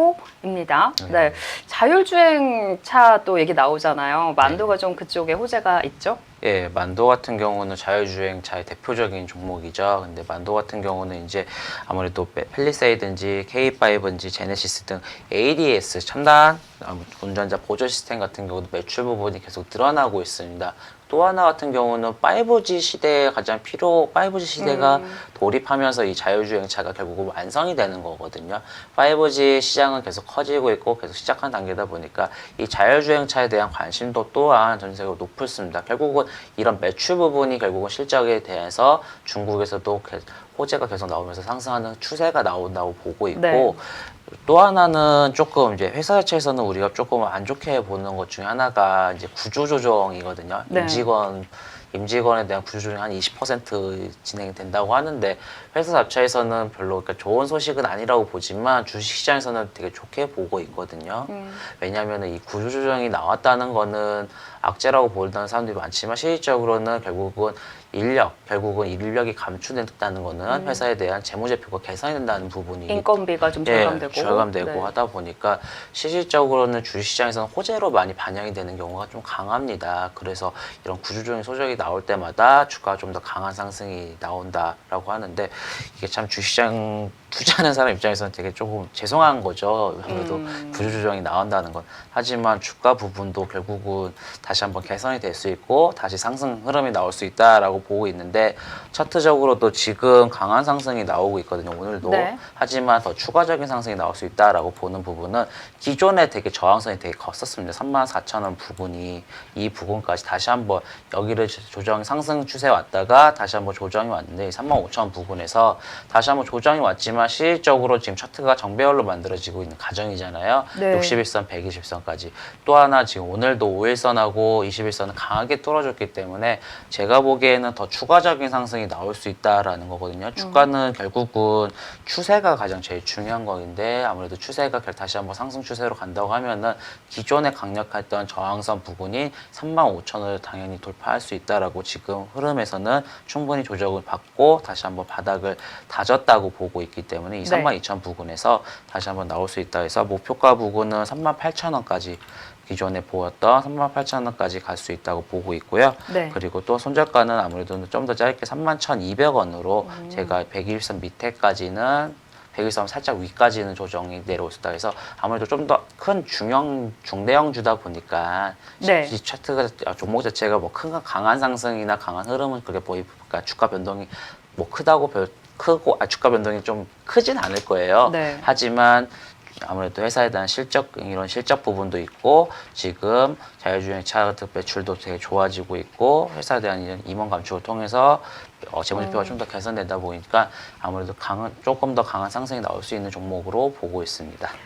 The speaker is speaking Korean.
만도입니다. 네. 네. 자율주행 차 또 얘기 나오잖아요. 만도가 좀 그쪽에 호재가 있죠? 예, 만도 같은 경우는 자율주행차의 대표적인 종목이죠. 근데 만도 같은 경우는 이제 아무래도 페- 펠리세이든지 K5인지 제네시스 등 ADS 첨단 운전자 보조 시스템 같은 경우도 매출 부분이 계속 늘어나고 있습니다. 또 하나 같은 경우는 5G 시대에 가장 필요, 5G 시대가 음. 돌입하면서 이 자율주행차가 결국은 완성이 되는 거거든요. 5G 시장은 계속 커지고 있고 계속 시작한 단계다 보니까 이 자율주행차에 대한 관심도 또한 전 세계적으로 높습니다. 결국은 이런 매출 부분이 결국은 실적에 대해서 중국에서도 게- 호재가 계속 나오면서 상승하는 추세가 나온다고 보고 있고 네. 또 하나는 조금 이제 회사 자체에서는 우리가 조금 안 좋게 보는 것 중에 하나가 이제 구조조정이거든요. 네. 임직원 임직원에 대한 구조조정이 한 20% 진행이 된다고 하는데 회사 자체에서는 별로 그러니까 좋은 소식은 아니라고 보지만 주식시장에서는 되게 좋게 보고 있거든요. 음. 왜냐하면 이 구조조정이 나왔다는 거는 악재라고 보는 사람들이 많지만 실질적으로는 결국은 인력, 결국은 인력이 감축된다는 거는 회사에 대한 재무제표가 개선이 된다는 부분이 음. 인건비가 좀 예, 절감되고. 절감되고 네. 하다 보니까 실질적으로는 주식시장에서는 호재로 많이 반영이 되는 경우가 좀 강합니다. 그래서 이런 구조적인 소적이 나올 때마다 주가가 좀 더 강한 상승이 나온다라고 하는데 이게 참 주식시장 투자하는 사람 입장에서는 되게 조금 죄송한 거죠. 아무래도 음. 구조조정이 나온다는 건. 하지만 주가 부분도 결국은 다시 한번 개선이 될 수 있고 다시 상승 흐름이 나올 수 있다라고 보고 있는데 차트적으로도 지금 강한 상승이 나오고 있거든요. 오늘도. 네. 하지만 더 추가적인 상승이 나올 수 있다라고 보는 부분은 기존에 되게 저항선이 되게 컸었습니다. 3만 4천 원 부분이 이 부분까지 다시 한번 여기를 조정 상승 추세 왔다가 다시 한번 조정이 왔는데 3만 5천 원 부분에서 다시 한번 조정이 왔지만 실질적으로 지금 차트가 정배열로 만들어지고 있는 가정이잖아요. 네. 61선, 120선까지. 또 하나 지금 오늘도 5일선하고 21선은 강하게 뚫어줬기 때문에 제가 보기에는 더 추가적인 상승이 나올 수 있다라는 거거든요. 주가는 결국은 추세가 가장 제일 중요한 거인데 아무래도 추세가 결- 다시 한번 상승 추세로 간다고 하면은 기존에 강력했던 저항선 부분이 3만 5천을 당연히 돌파할 수 있다라고 지금 흐름에서는 충분히 조정을 받고 다시 한번 바닥을 다졌다고 보고 있기 때문에 이 네. 3만 2천 부근에서 다시 한번 나올 수 있다 해서 목표가 부근은 3만 8천 원까지 기존에 보았던 3만 8천 원까지 갈 수 있다고 보고 있고요. 네. 그리고 또 손절가는 아무래도 좀 더 짧게 3만 1,200원으로 음. 제가 120선 밑에까지는 120선 살짝 위까지는 조정이 내려오셨다 해서 아무래도 좀 더 큰 중형 중대형 주다 보니까 네. 이 차트가 아, 종목 자체가 뭐 큰 강한 상승이나 강한 흐름은 그렇게 보이니까 주가 변동이 뭐 크다고 별 크고 아 주가 변동이 좀 크진 않을 거예요. 네. 하지만 아무래도 회사에 대한 실적 이런 실적 부분도 있고 지금 자율주행차 같은 매출도 되게 좋아지고 있고 회사에 대한 이런 임원 감축을 통해서 어, 재무제표가 좀더 개선되다 보니까 아무래도 강한 조금 더 강한 상승이 나올 수 있는 종목으로 보고 있습니다.